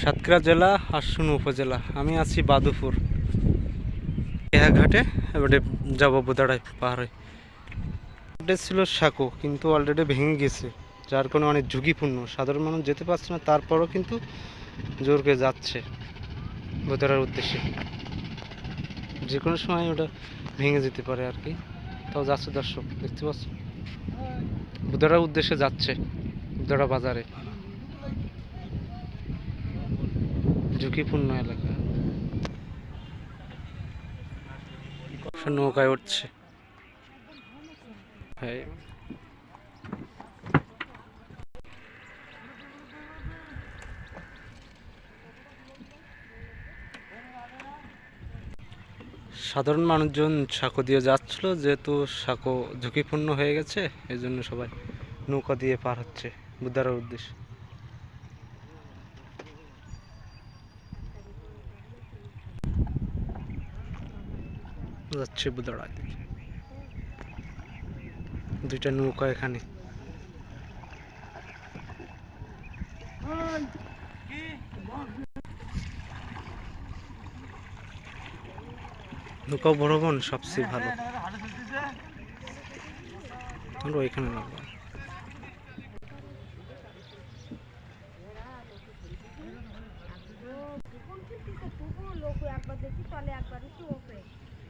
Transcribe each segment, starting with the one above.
সাতক্ষীরা জেলা, হাসুন উপজেলা। আমি আছি বাদুপুর। ঘাটে এবারে যাব বোদাড়ায়, পাহাড়ে। ছিল সাঁকো, কিন্তু অলরেডি ভেঙে গেছে, যার কোনো অনেক ঝুঁকিপূর্ণ। সাধারণ মানুষ যেতে পারছে না, তারপরও কিন্তু জোর করে যাচ্ছে বোদাড়ার উদ্দেশ্যে। যে কোনো সময় ওটা ভেঙে যেতে পারে আর কি। তাও যাচ্ছে দর্শক, দেখতে পাচ্ছ? বুদারার উদ্দেশ্যে যাচ্ছে বুদারা বাজারে। ঝুঁকিপূর্ণ এলাকা। নৌকায় উঠছে। সাধারণ মানুষজন সাঁকো দিয়ে যাচ্ছিল, যেহেতু সাঁকো ঝুঁকিপূর্ণ হয়ে গেছে এই জন্য সবাই নৌকা দিয়ে পার হচ্ছে বুদ্ধারার উদ্দেশ্যে। যাচ্ছে বুদারা দুইটা নৌকা এখানে নৌকা বড় বোন সবচেয়ে ভালো আমরা ওইখানে লোক একবার দেখি চলে একবার একটু ওপরে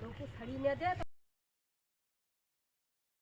লোক ছাড়িয়ে নিয়ে দেয়